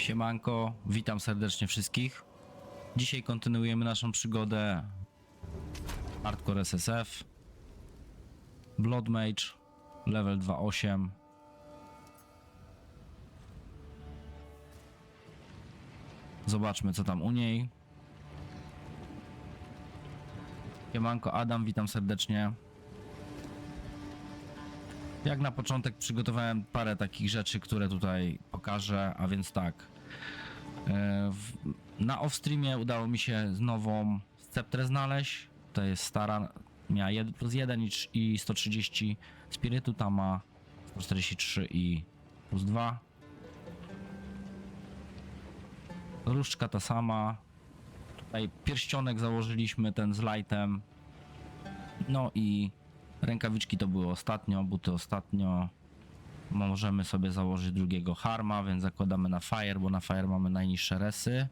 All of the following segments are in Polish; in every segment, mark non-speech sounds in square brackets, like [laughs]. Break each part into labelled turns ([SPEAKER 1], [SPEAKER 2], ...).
[SPEAKER 1] Siemanko, witam serdecznie wszystkich. Dzisiaj kontynuujemy naszą przygodę Hardcore SSF Blood Mage level 2.8 Zobaczmy co tam u niej. Siemanko Adam, witam serdecznie. Jak na początek przygotowałem parę takich rzeczy, które tutaj pokażę, a więc tak. E, na off-streamie udało mi się nową sceptrę znaleźć. To jest stara, miała 1 plus 1 i, trz- i 130 spirytu, ta ma 143 i plus 2. Różdżka ta sama. Tutaj pierścionek założyliśmy, ten z lightem. No i Rękawiczki to były ostatnio, buty ostatnio. Możemy sobie założyć drugiego harma, więc zakładamy na fire, bo na fire mamy najniższe resy.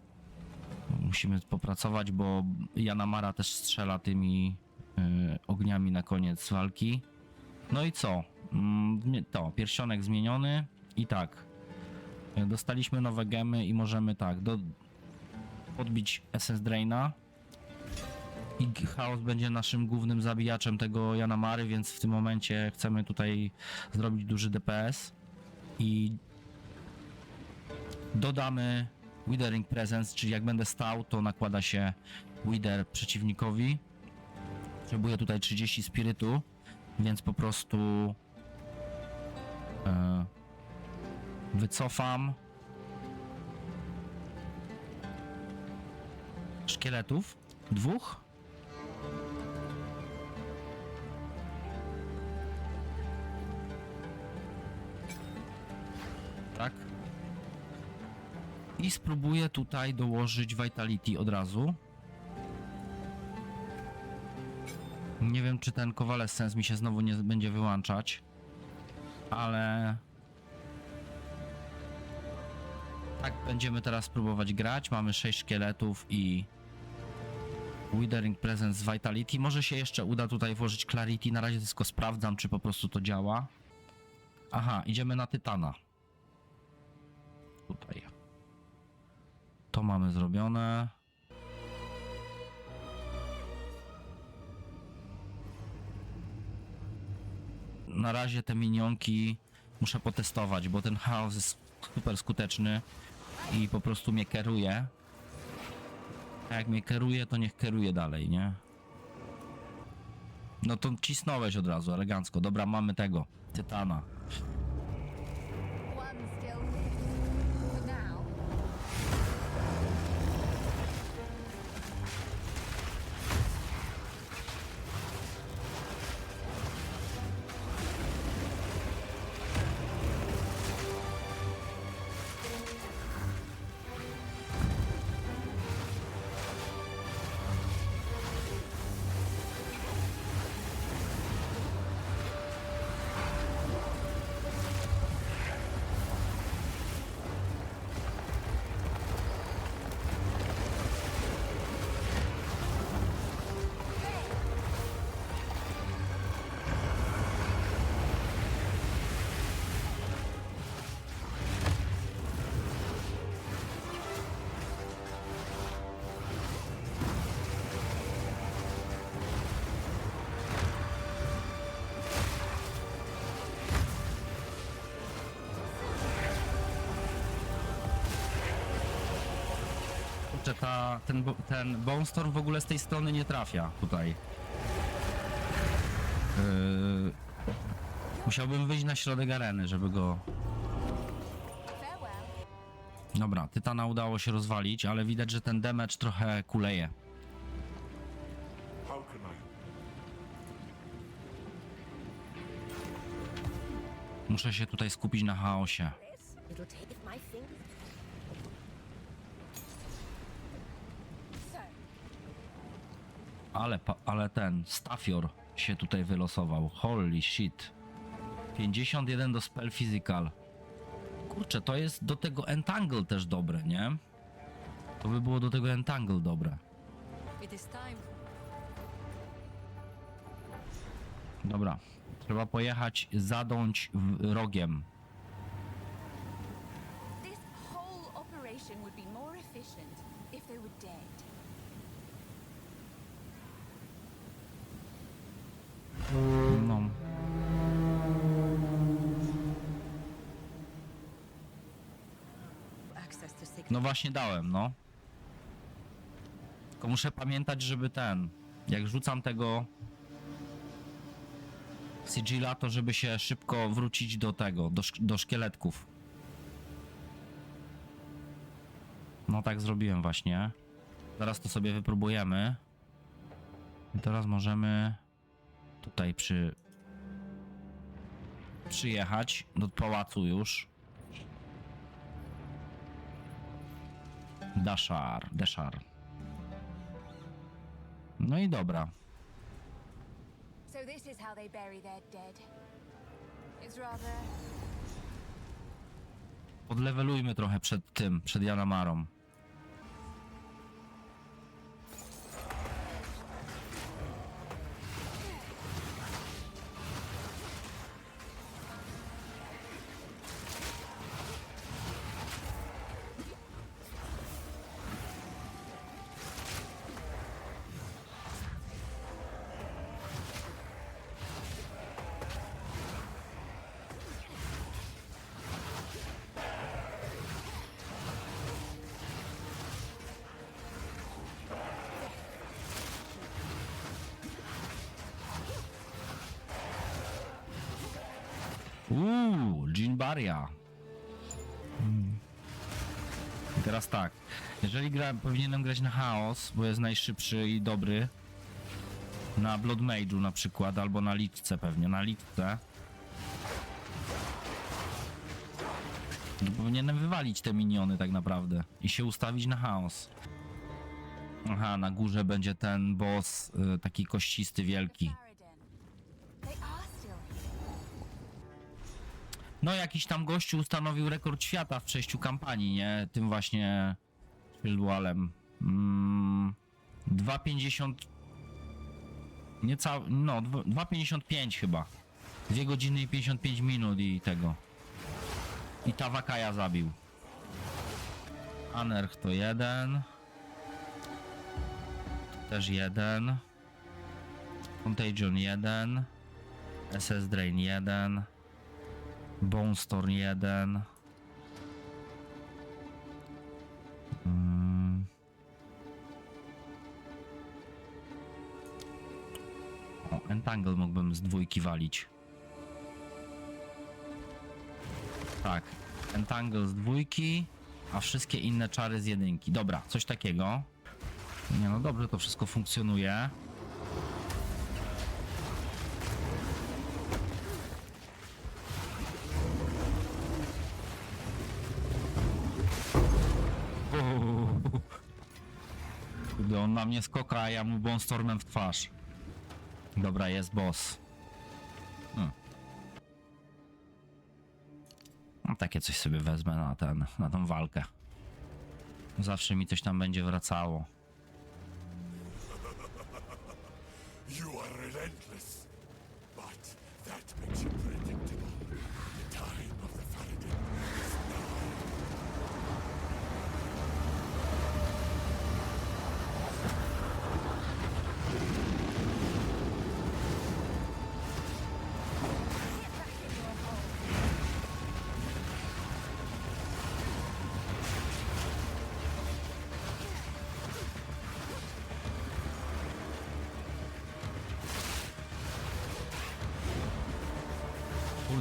[SPEAKER 1] Musimy popracować, bo Janamara też strzela tymi y, ogniami na koniec walki. No i co? Mm, To, pierścionek zmieniony i tak. Dostaliśmy nowe gemy i możemy tak, do, podbić SS Draina. I chaos będzie naszym głównym zabijaczem tego Janamary, więc w tym momencie chcemy tutaj zrobić duży DPS i dodamy Withering Presence, czyli jak będę stał, to nakłada się Wither przeciwnikowi. Potrzebuję tutaj 30 spirytu, więc po prostu e, wycofam szkieletów dwóch I spróbuję tutaj dołożyć Vitality od razu. Nie wiem, czy ten Covalescence mi się znowu nie będzie wyłączać, ale... Tak, będziemy teraz próbować grać. Mamy 6 szkieletów i Withering Presence z Vitality. Może się jeszcze uda tutaj włożyć Clarity. Na razie tylko sprawdzam, czy po prostu to działa. Aha, idziemy na Tytana. Tutaj. To mamy zrobione. Na razie te minionki muszę potestować, bo ten chaos jest super skuteczny i po prostu mnie kieruje. A jak mnie kieruje, to niech kieruje dalej, nie? No to cisnąłeś od razu, elegancko. Dobra, mamy tego, Tytana. Kurczę, ta, ten, ten Bone Storm w ogóle z tej strony nie trafia tutaj. Yy, musiałbym wyjść na środek areny, żeby go... Dobra, Tytana udało się rozwalić, ale widać, że ten damage trochę kuleje. Muszę się tutaj skupić na chaosie.
[SPEAKER 2] It'll take my fingers.
[SPEAKER 3] So,
[SPEAKER 1] Ale, ale ten Stafior się tutaj wylosował. Holy shit. 51 do spell physical. Kurczę, to jest do tego entangle też dobre, nie? To by było do tego entangle dobre. Dobra. Trzeba pojechać, zadąć rogiem. Właśnie dałem, no. Tylko muszę pamiętać, żeby ten. Jak rzucam tego sigilla, to żeby się szybko wrócić do tego, do, szk- do szkieletków. No tak zrobiłem właśnie. Zaraz to sobie wypróbujemy. I teraz możemy tutaj przy przyjechać do pałacu już. Dashar, Deshar. No i dobra.
[SPEAKER 3] So this is how they bury their dead. It's rather
[SPEAKER 1] Podlewelujmy trochę przed tym, przed Janamarą. Uuu, Jean Baria. Mm. I teraz tak. Jeżeli gra, powinienem grać na chaos, bo jest najszybszy i dobry. Na Blood Mage'u na przykład, albo na Litce pewnie, na Litce. To powinienem wywalić te miniony tak naprawdę i się ustawić na chaos. Aha, na górze będzie ten boss, y, taki kościsty, wielki. No, jakiś tam gościu ustanowił rekord świata w przejściu kampanii, nie? Tym właśnie Shieldwallem. Mm, 2,50... Niecałe... No, dwa- 2,55 chyba. 2 godziny i 55 minut i tego. I Tawakaja zabił. Anerch to jeden. Też jeden. Contagion jeden. SS Drain jeden. Bone Storm 1. Mm. O, Entangle mógłbym z dwójki walić. Tak, Entangle z dwójki, a wszystkie inne czary z jedynki. Dobra, coś takiego. Nie no, dobrze to wszystko funkcjonuje. Na mnie skoka, a ja mu Bonstormem w twarz. Dobra, jest boss. Hmm. No, takie coś sobie wezmę na ten, na tą walkę. Zawsze mi coś tam będzie wracało.
[SPEAKER 4] You are relentless,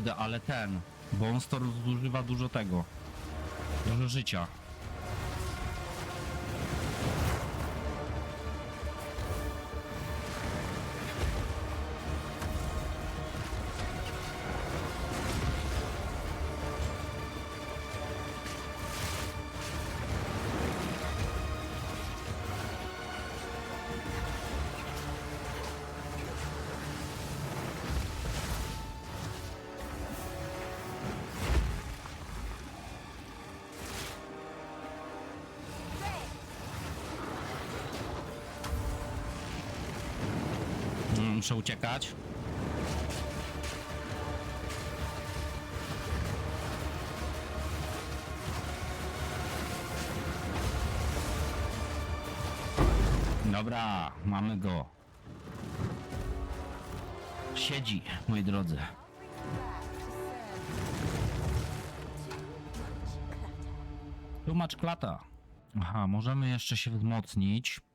[SPEAKER 1] Kurde, ale ten. Bonstorm zużywa dużo tego. Dużo życia. muszę uciekać. Dobra, mamy go. Siedzi, moi drodzy. Tłumacz klata. Aha, możemy jeszcze się wzmocnić.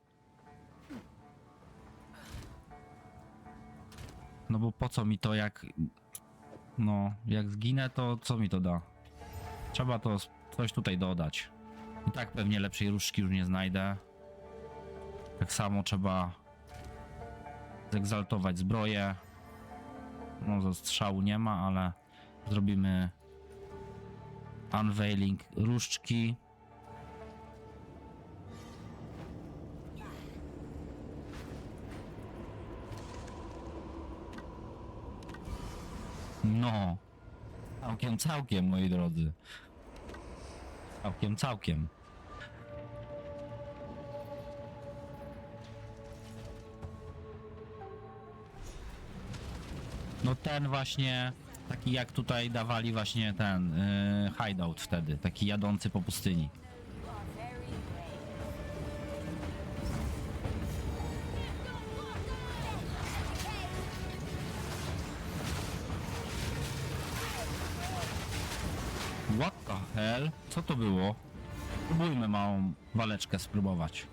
[SPEAKER 1] No bo po co mi to jak... No, jak zginę, to co mi to da? Trzeba to coś tutaj dodać. I tak pewnie lepszej różdżki już nie znajdę. Tak samo trzeba zegzaltować zbroję. No, strzału nie ma, ale zrobimy unveiling różdżki. No, całkiem, całkiem, moi drodzy. Całkiem, całkiem. No ten właśnie, taki jak tutaj dawali właśnie ten yy, hideout wtedy, taki jadący po pustyni. Hell? Co to było? Spróbujmy małą waleczkę spróbować.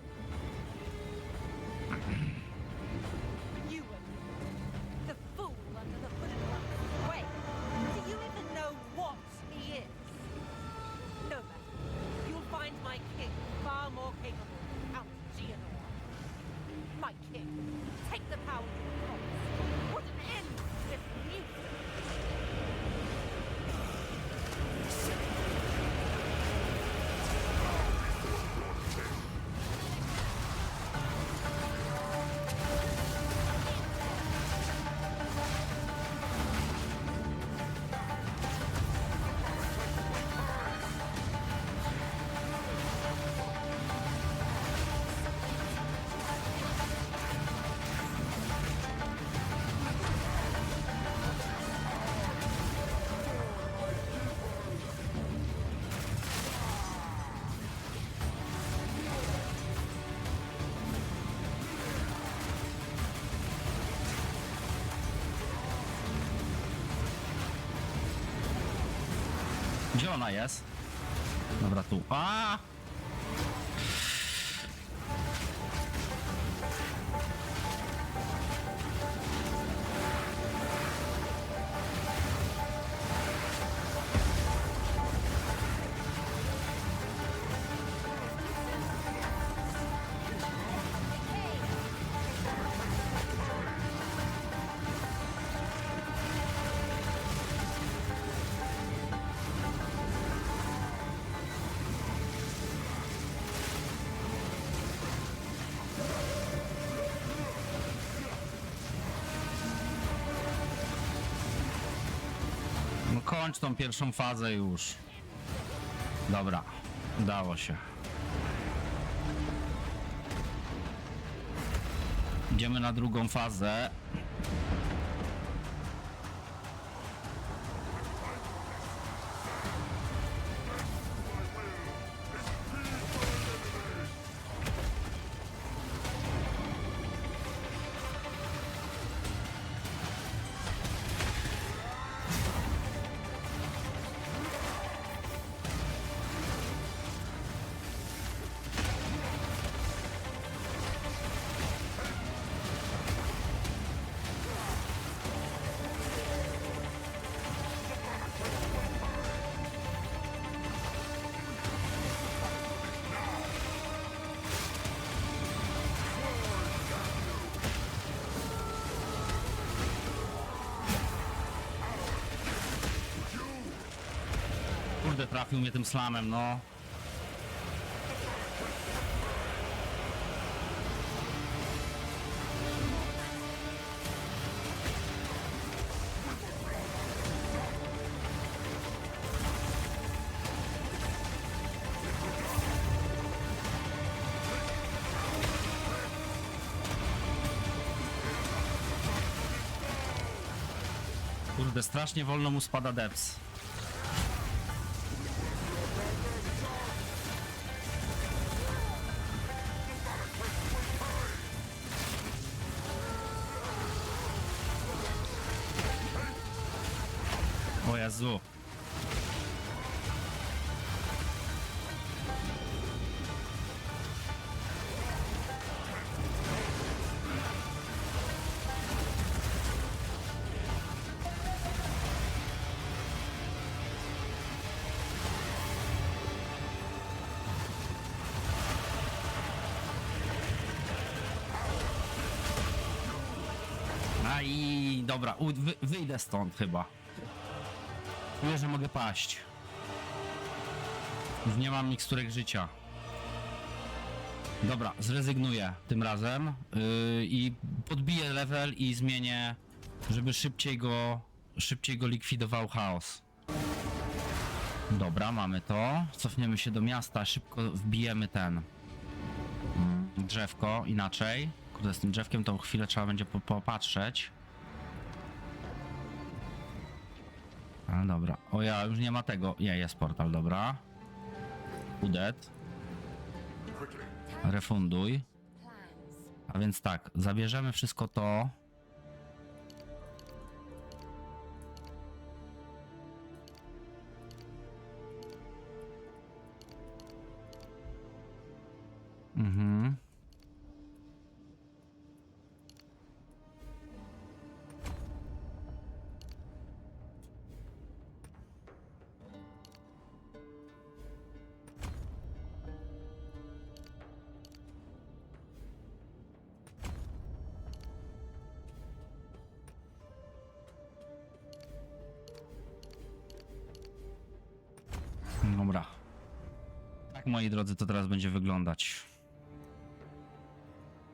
[SPEAKER 1] Gdzie ona jest? Dobra, tu. A! Tą pierwszą fazę już. Dobra, udało się. Idziemy na drugą fazę. Trafił mnie tym slamem, no. Kurde, strasznie wolno mu spada deps. Dobra, u, wy, wyjdę stąd chyba. Czuję, że mogę paść. Już nie mam miksturek życia. Dobra, zrezygnuję tym razem yy, i podbiję level i zmienię, żeby szybciej go, szybciej go likwidował chaos. Dobra, mamy to. Cofniemy się do miasta, szybko wbijemy ten mm, drzewko inaczej. Kurde, z tym drzewkiem to chwilę trzeba będzie po- popatrzeć. Dobra. O ja, już nie ma tego. Nie, jest portal, dobra. Udet. Refunduj. A więc tak, zabierzemy wszystko to. Mhm. Tak, moi drodzy, to teraz będzie wyglądać.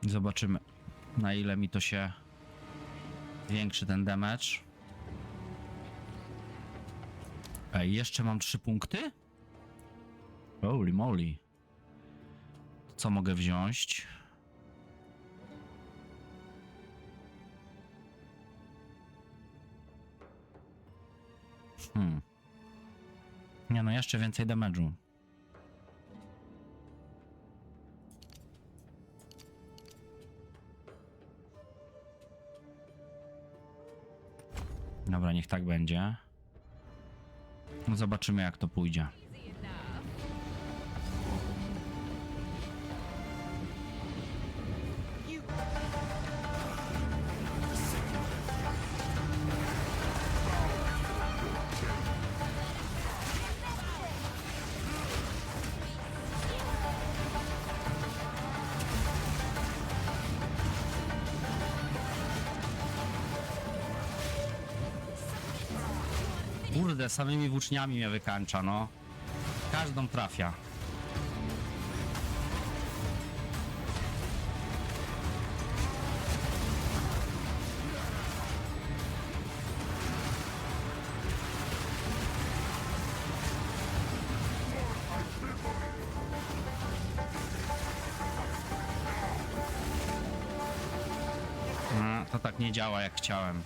[SPEAKER 1] Zobaczymy, na ile mi to się zwiększy ten damage. Ej, jeszcze mam trzy punkty? Holy moly. Co mogę wziąć? Hmm. Nie no, jeszcze więcej damage'u. Dobra, niech tak będzie. No Zobaczymy jak to pójdzie. Kurde, samymi włóczniami mnie wykańcza, no. Każdą trafia. To tak nie działa jak chciałem.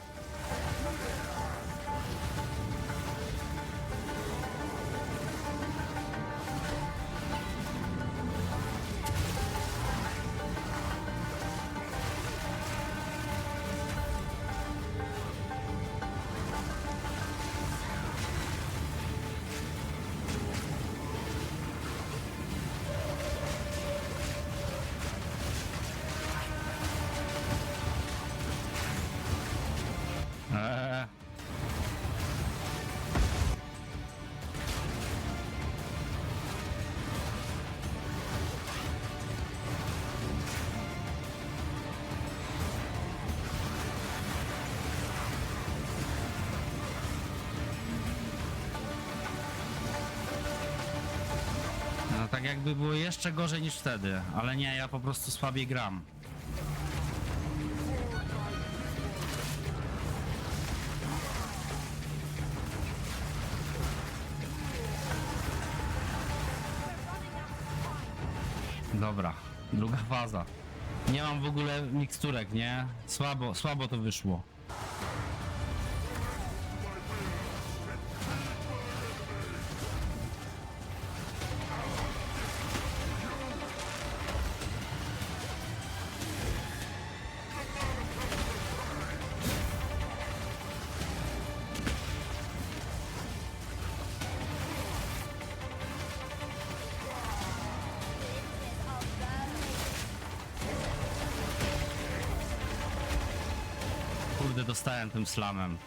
[SPEAKER 1] Tak jakby było jeszcze gorzej niż wtedy, ale nie, ja po prostu słabiej gram. Dobra, druga faza. Nie mam w ogóle miksturek, nie? Słabo, słabo to wyszło. Kurde, dostałem tym slamem.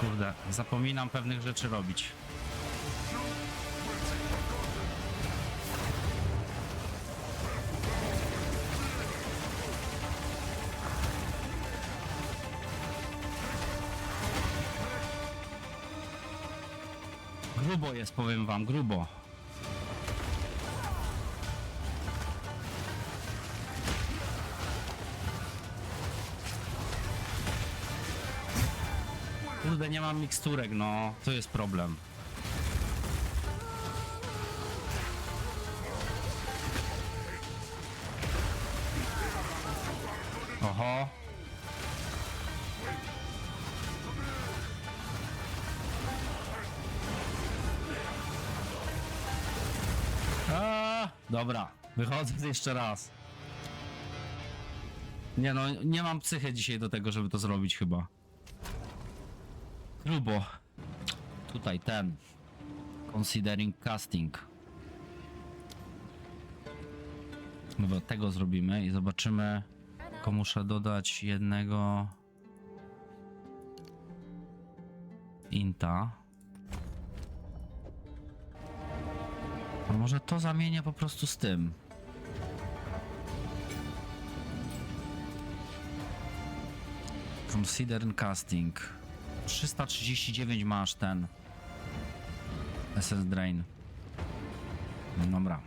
[SPEAKER 1] Kurde, zapominam pewnych rzeczy robić. Grubo jest, powiem wam, grubo. Kurde, nie mam miksturek, no. To jest problem. Wychodzę [laughs] jeszcze raz. Nie no, nie mam psychy dzisiaj do tego, żeby to zrobić chyba. Grubo. Tutaj ten. Considering casting. Dobra, tego zrobimy i zobaczymy. Tylko muszę dodać jednego inta. A może to zamienię po prostu z tym. Consider casting. 339 masz ten. SS Drain. Dobra.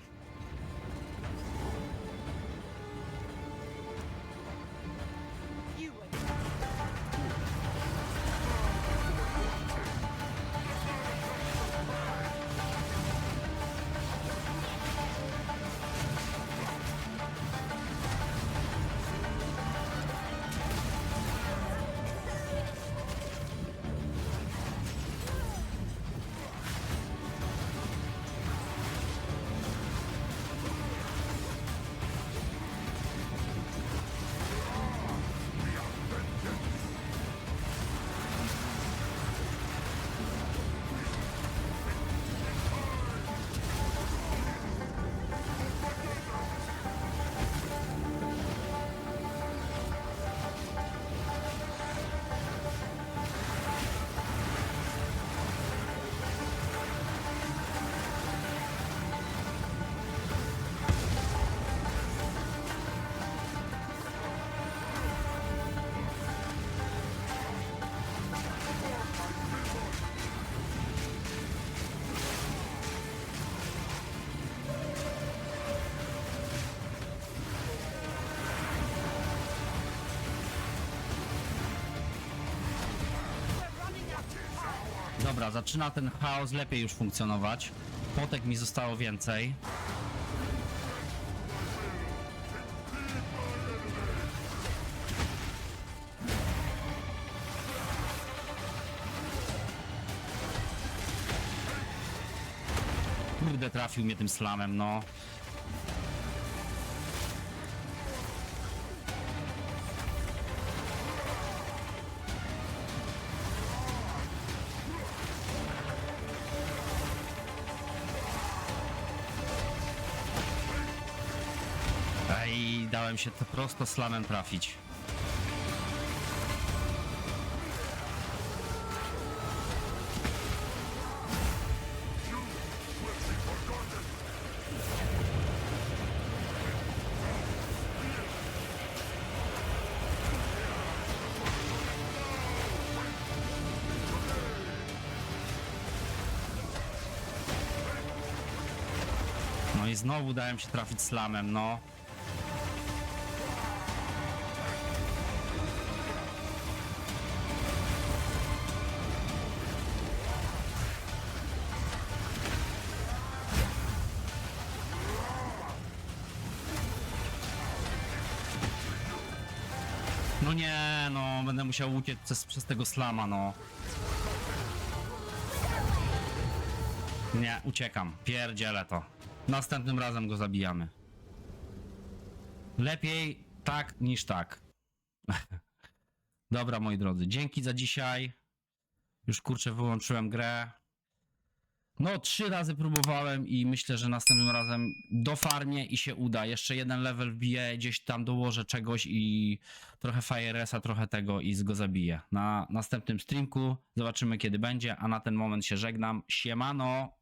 [SPEAKER 1] Dobra, zaczyna ten chaos lepiej już funkcjonować. Potek mi zostało więcej. Kurde, trafił mnie tym slamem, no. Ej, dałem się to prosto slamem trafić. No i znowu dałem się trafić slamem, no. No nie, no, będę musiał uciec przez, przez tego slama, no. Nie, uciekam. Pierdzielę to. Następnym razem go zabijamy. Lepiej tak niż tak. [laughs] Dobra, moi drodzy, dzięki za dzisiaj. Już kurczę, wyłączyłem grę. No, trzy razy próbowałem i myślę, że następnym razem dofarmię i się uda. Jeszcze jeden level wbiję, gdzieś tam dołożę czegoś i trochę Fire trochę tego i go zabiję. Na następnym streamku zobaczymy kiedy będzie, a na ten moment się żegnam. Siemano!